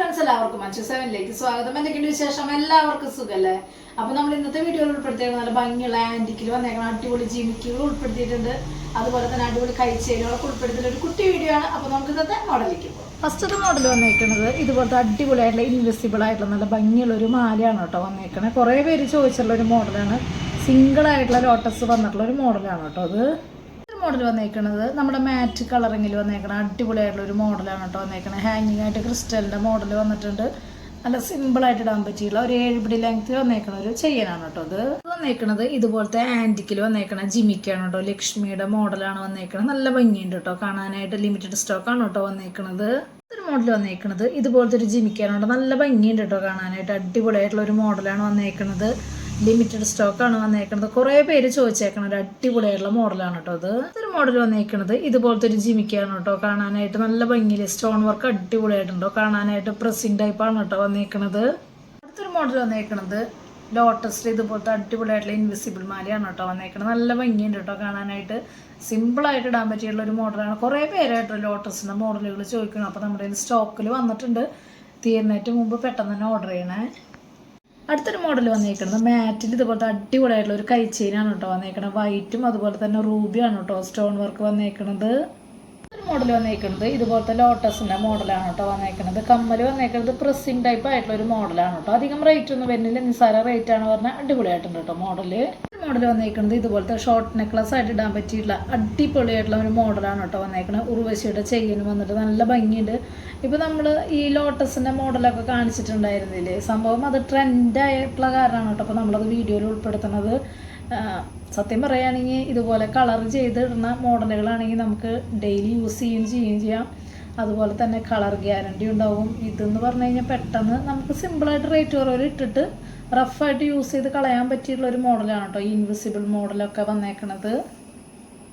Friends എല്ലാവർക്കും. അച്ചു സെവനിലേക്ക് സ്വാഗതം. എന്തൊക്കെയുണ്ട് വിശേഷം? എല്ലാവർക്കും സുഖല്ലേ? അപ്പൊ നമ്മൾ ഇന്നത്തെ വീഡിയോയിൽ ഉൾപ്പെടുത്തിയത് നല്ല ഭംഗിയുള്ള ആന്റിക്കിൽ വന്നേക്കണം അടിപൊളി ജിമിക്കുകൾ ഉൾപ്പെടുത്തിയിട്ടുണ്ട്. അതുപോലെ തന്നെ അടിപൊളി കൈച്ചേലുകളൊക്കെ ഉൾപ്പെടുത്തിയിട്ടുള്ള ഒരു കുട്ടി വീഡിയോ ആണ്. അപ്പൊ നമുക്ക് ഇന്നത്തെ മോഡലിലേക്ക് പോകാം ഫസ്റ്റത്തെ മോഡൽ വന്നേക്കുന്നത് ഇതുപോലത്തെ അടിപൊളിയായിട്ടുള്ള ഇൻവെസ്റ്റിബിൾ ആയിട്ടുള്ള നല്ല ഭംഗിയുള്ള ഒരു മാലയാണ് കേട്ടോ വന്നേക്കണേ കുറേ പേര് ചോദിച്ചിട്ടുള്ള ഒരു മോഡലാണ് സിംഗിൾ ആയിട്ടുള്ള ലോട്ടസ് വന്നിട്ടുള്ള ഒരു മോഡലാണ് കേട്ടോ അത്. മോഡൽ വന്നേക്കണത്. നമ്മുടെ മാറ്റ് കളറിങ്ങിൽ വന്നേക്കണ അടിപൊളിയായിട്ടുള്ള ഒരു മോഡലാണ് കേട്ടോ വന്നേക്കണത് ഹാങ്ങിങ് ആയിട്ട് ക്രിസ്റ്റലിന്റെ മോഡൽ വന്നിട്ടുണ്ട്. നല്ല സിമ്പിളായിട്ട് ഇടാൻ പറ്റിയുള്ള ഒരു ഏഴുപിടി ലെങ്ത്തിൽ വന്നേക്കണ ഒരു ചെയ്യാനാണ് കേട്ടോ അത് വന്നേക്കണത് ഇതുപോലത്തെ ആന്റിക്കിൽ വന്നേക്കണ ജിമിക്കാണ് കേട്ടോ ലക്ഷ്മിയുടെ മോഡലാണ് വന്നേക്കണത്. നല്ല ഭംഗിയുണ്ട് കേട്ടോ കാണാനായിട്ട് ലിമിറ്റഡ് സ്റ്റോക്കാണ് കേട്ടോ വന്നേക്കണത്. ഒരു മോഡൽ വന്നേക്കണത്. ഇതുപോലത്തെ ഒരു ജിമിക്കാണ് കേട്ടോ നല്ല ഭംഗിയുണ്ട് കേട്ടോ കാണാനായിട്ട്. അടിപൊളിയായിട്ടുള്ള ഒരു മോഡലാണ് വന്നേക്കണത്. ലിമിറ്റഡ് സ്റ്റോക്ക് ആണ് വന്നേക്കുന്നത് കുറേ പേര് ചോദിച്ചേക്കണ ഒരു അടിപൊളിയായിട്ടുള്ള മോഡലാണ് കേട്ടോ അത്. ഒരു മോഡൽ വന്നേക്കുന്നത് ഇതുപോലത്തെ ഒരു ജിമിക്കാണ് കേട്ടോ. കാണാനായിട്ട് നല്ല ഭംഗിയിൽ സ്റ്റോൺ വർക്ക് അടിപൊളിയായിട്ടുണ്ടോ കാണാനായിട്ട് പ്രസ്സിങ് ടൈപ്പാണ് കേട്ടോ വന്നേക്കുന്നത് അടുത്തൊരു മോഡൽ വന്നേക്കുന്നത് ലോട്ടസിൽ ഇതുപോലത്തെ അടിപൊളിയായിട്ടുള്ള ഇൻവിസിബിൾ മാലയാണ് കേട്ടോ വന്നേക്കുന്നത് നല്ല ഭംഗിയുണ്ട് കേട്ടോ കാണാനായിട്ട്. സിമ്പിളായിട്ട് ഇടാൻ പറ്റിയുള്ള ഒരു മോഡലാണ് കുറേ പേരായിട്ട് ലോട്ടസിന്റെ മോഡലുകൾ ചോദിക്കണം. അപ്പോൾ നമ്മുടെ സ്റ്റോക്കിൽ വന്നിട്ടുണ്ട്. തീർന്നേറ്റ് മുമ്പ് പെട്ടെന്ന് തന്നെ ഓർഡർ ചെയ്യണേ. അടുത്തൊരു മോഡൽ വന്നേക്കുന്നത് മാറ്റിൽ ഇതുപോലത്തെ അടിപൊളിയായിട്ടുള്ള ഒരു കൈച്ചെയിനാണ് കേട്ടോ വന്നേക്കണത്. വൈറ്റും അതുപോലെ തന്നെ റൂബിയാണ് കേട്ടോ സ്റ്റോൺ വർക്ക് വന്നേക്കണത്. ഒരു മോഡൽ വന്നേക്കുന്നത് ഇതുപോലത്തെ ലോട്ടസിന്റെ മോഡലാണ് കേട്ടോ വന്നേക്കുന്നത് കമ്മൽ വന്നേക്കുന്നത് പ്രസ്സിംഗ് ടൈപ്പ് ആയിട്ടുള്ള ഒരു മോഡലാണ് കേട്ടോ. അധികം റേറ്റ് ഒന്നും വരുന്നില്ല. നിസ്സാര റേറ്റ് ആണ് പറഞ്ഞാൽ അടിപൊളിയായിട്ടുണ്ട് കേട്ടോ മോഡൽ മോഡൽ വന്നേക്കുന്നത് ഇതുപോലത്തെ ഷോർട്ട് നെക്ലസ് ആയിട്ട് ഇടാൻ പറ്റിയിട്ടുള്ള അടിപൊളിയായിട്ടുള്ള ഒരു മോഡലാണ് കേട്ടോ വന്നേക്കുന്നത് ഉർവശിയുടെ ചെയിന് വന്നിട്ട് നല്ല ഭംഗിയുണ്ട്. ഇപ്പോൾ നമ്മൾ ഈ ലോട്ടസിന്റെ മോഡലൊക്കെ കാണിച്ചിട്ടുണ്ടായിരുന്നില്ലേ? സംഭവം അത് ട്രെൻഡായിട്ടുള്ള കാരണമാണ് കേട്ടോ അപ്പോൾ നമ്മളത് വീഡിയോയിൽ ഉൾപ്പെടുത്തുന്നത്. സത്യം പറയുകയാണെങ്കിൽ ഇതുപോലെ കളർ ചെയ്തിടുന്ന മോഡലുകളാണെങ്കിൽ നമുക്ക് ഡെയിലി യൂസ് ചെയ്യുകയും ചെയ്യുകയും ചെയ്യാം. അതുപോലെ തന്നെ കളർ ഗ്യാരണ്ടി ഉണ്ടാവും. ഇതെന്ന് പറഞ്ഞു കഴിഞ്ഞാൽ പെട്ടെന്ന് നമുക്ക് സിമ്പിളായിട്ട് റേറ്റ് കുറവിൽ ഇട്ടിട്ട് റഫായിട്ട് യൂസ് ചെയ്ത് കളയാൻ പറ്റിയിട്ടുള്ള ഒരു മോഡലാണ് കേട്ടോ ഇൻവിസിബിൾ മോഡലൊക്കെ വന്നേക്കണത്.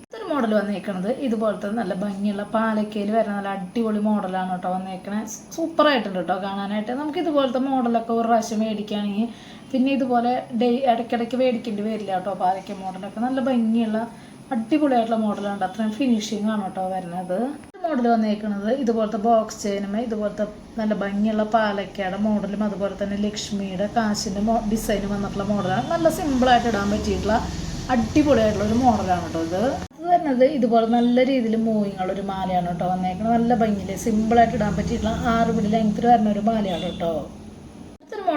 ഇതൊരു മോഡൽ വന്നേക്കണത്. ഇതുപോലത്തെ നല്ല ഭംഗിയുള്ള പാലക്കയിൽ വരുന്ന നല്ല അടിപൊളി മോഡലാണ് കേട്ടോ വന്നേക്കണേ. സൂപ്പറായിട്ടുണ്ട് കേട്ടോ കാണാനായിട്ട്. നമുക്ക് ഇതുപോലത്തെ മോഡലൊക്കെ ഒരു പ്രാവശ്യം മേടിക്കുകയാണെങ്കിൽ പിന്നെ ഇതുപോലെ ഡേ ഇടയ്ക്കിടയ്ക്ക് മേടിക്കേണ്ടി വരില്ല കേട്ടോ പാലക്ക മോഡലൊക്കെ നല്ല ഭംഗിയുള്ള അടിപൊളിയായിട്ടുള്ള മോഡലാണ് അത്രയും ഫിനിഷിംഗ് ആണ് കേട്ടോ വരുന്നത്. മോഡൽ വന്നേക്കുന്നത് ഇതുപോലത്തെ ബോക്സ് ചെയിനും ഇതുപോലത്തെ നല്ല ഭംഗിയുള്ള പാലക്കയുടെ മോഡലും അതുപോലെ തന്നെ ലക്ഷ്മിയുടെ കാശിന്റെ ഡിസൈനും വന്നിട്ടുള്ള മോഡലാണ് നല്ല സിമ്പിളായിട്ട് ഇടാൻ പറ്റിയിട്ടുള്ള അടിപൊളിയായിട്ടുള്ള ഒരു മോഡലാണ് കേട്ടോ ഇത്. വരുന്നത് ഇതുപോലെ നല്ല രീതിയിൽ മൂവിങ് ഉള്ള ഒരു മാലയാണ് കേട്ടോ വന്നേക്കുന്നത് നല്ല ഭംഗിയിൽ സിമ്പിളായിട്ട് ഇടാൻ പറ്റിയിട്ടുള്ള ആറ് മിനിറ്റ് ലെങ്ത്തിൽ വരുന്ന ഒരു മാലയാണ് കേട്ടോ.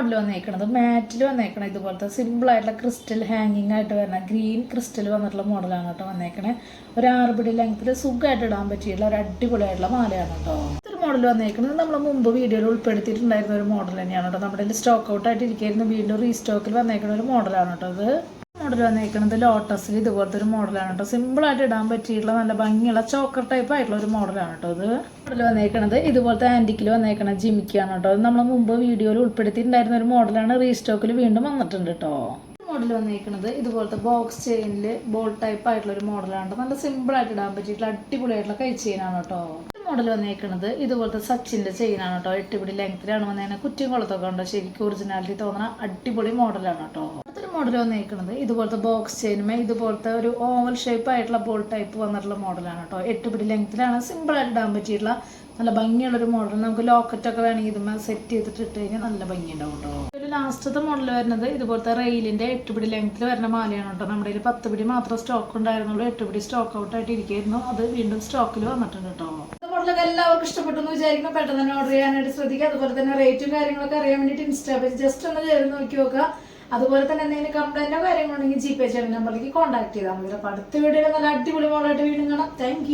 മോഡൽ വന്നേക്കണത്. മാറ്റിൽ വന്നേക്കണത് ഇതുപോലത്തെ സിമ്പിളായിട്ടുള്ള ക്രിസ്റ്റൽ ഹാങ്ങിങ് ആയിട്ട് വരുന്ന ഗ്രീൻ ക്രിസ്റ്റൽ വന്നിട്ടുള്ള മോഡലാണ് കേട്ടോ വന്നേക്കണേ. ഒരു ആറുപടി ലെങ്ത്തിൽ സുഖമായിട്ട് ഇടാൻ പറ്റിയിട്ടുള്ള ഒരു അടിപൊളിയായിട്ടുള്ള മാലയാണ് കേട്ടോ. ഇത്തരം മോഡൽ വന്നേക്കുന്നത് നമ്മൾ മുമ്പ് വീഡിയോയിൽ ഉൾപ്പെടുത്തിയിട്ടുണ്ടായിരുന്ന ഒരു മോഡൽ തന്നെയാണ് കേട്ടോ. നമ്മുടെ സ്റ്റോക്ക് ഔട്ട് ആയിട്ട് ഇരിക്കുന്നു വീണ്ടും റീസ്റ്റോക്കിൽ വന്നേക്കുന്ന ഒരു മോഡലാണ് കേട്ടോ ഇത്. മോഡൽ വന്നേക്കുന്നത് ലോട്ടസിൽ ഇതുപോലത്തെ ഒരു മോഡലാണ് കേട്ടോ സിമ്പിളായിട്ട് ഇടാൻ പറ്റിയിട്ടുള്ള നല്ല ഭംഗിയുള്ള ചോക്കർ ടൈപ്പ് ആയിട്ടുള്ള ഒരു മോഡലാണ് കേട്ടോ ഇത്. മോഡൽ വന്നേക്കുന്നത് ഇതുപോലത്തെ ആന്റിക്കിൽ വന്നേക്കണ ജിമിക്കാണ് കേട്ടോ അത് നമ്മൾ മുമ്പ് വീഡിയോയിൽ ഉൾപ്പെടുത്തിയിട്ടുണ്ടായിരുന്ന ഒരു മോഡലാണ്. റീസ്റ്റോക്കിൽ വീണ്ടും വന്നിട്ടുണ്ട് കേട്ടോ മോഡൽ വന്നേക്കുന്നത് ഇതുപോലത്തെ ബോക്സ് ചെയിനിൽ ബോൾ ടൈപ്പ് ആയിട്ടുള്ള ഒരു മോഡലാണ് നല്ല സിമ്പിൾ ആയിട്ട് ഇടാൻ പറ്റിയിട്ടുള്ള അടിപൊളിയായിട്ടുള്ള കൈ ചെയിനാണ് കേട്ടോ മോഡൽ വന്നേക്കുന്നത് ഇതുപോലത്തെ സച്ചിന്റെ ചെയിനാണ് കേട്ടോ എട്ടുപിടി ലെങ്ത്തിലാണ് വന്നേക്കുന്നത് കുറ്റിയും കുളത്തൊക്കെ ഉണ്ടോ? ശരിക്കും ഒറിജിനാലിറ്റി തോന്നുന്ന അടിപൊളി മോഡലാണ് കേട്ടോ മോഡൽ വന്നിരിക്കുന്നത് ഇതുപോലത്തെ ബോക്സ് ചെയിനുമേ ഇതുപോലത്തെ ഒരു ഓവൽ ഷേപ്പ് ആയിട്ടുള്ള ബോൾ ടൈപ്പ് വന്നിട്ടുള്ള മോഡലാണ് കേട്ടോ എട്ട് പിടി ലെങ്ത്തിലാണ് സിമ്പിളായിട്ട് ഇടാൻ പറ്റിയിട്ടുള്ള നല്ല ഭംഗിയുള്ളൊരു മോഡൽ നമുക്ക് ലോക്കറ്റൊക്കെ വേണമെങ്കിൽ ഇതുമ്മേ സെറ്റ് ചെയ്തിട്ട് ഇട്ട് കഴിഞ്ഞാൽ നല്ല ഭംഗിയുണ്ടാവും കേട്ടോ ഒരു ലാസ്റ്റത്തെ മോഡൽ വരുന്നത് ഇതുപോലത്തെ റെയിലിന്റെ എട്ടുപിടി ലെങ്ത്തിൽ വരുന്ന മാലയാണ് കേട്ടോ നമ്മുടെ കയ്യിൽ പത്ത് പിടി മാത്രം സ്റ്റോക്ക് ഉണ്ടായിരുന്നുള്ളൂ. എട്ട് പിടി സ്റ്റോക്ക് ഔട്ട് ആയിട്ട് ഇരിക്കുകയായിരുന്നു അത് വീണ്ടും സ്റ്റോക്കിൽ വന്നിട്ടുണ്ട് കേട്ടോ മോഡലൊക്കെ എല്ലാവർക്കും ഇഷ്ടപ്പെട്ടു എന്ന് വിചാരിക്കുന്നു. പെട്ടെന്ന് തന്നെ ഓർഡർ ചെയ്യാനായിട്ട് ശ്രദ്ധിക്കുക. അതുപോലെ തന്നെ റേറ്റും കാര്യങ്ങളൊക്കെ അറിയാൻ വേണ്ടിയിട്ട് ഇൻസ്റ്റാ പേജ് ജസ്റ്റ് ഒന്ന് കയറി നോക്കി നോക്കുക. അതുപോലെ തന്നെ എന്തെങ്കിലും കംപ്ലൈന്റോ കാര്യങ്ങളുണ്ടെങ്കിൽ ജി പേ ചെയ്യുന്ന നമ്പറിലേക്ക് കോൺടാക്ട് ചെയ്താൽ മതി. അപ്പോൾ അടുത്ത വീഡിയോയിൽ നല്ല അടിപൊളി മോളായിട്ട് വീണ്ടും കാണാം. താങ്ക്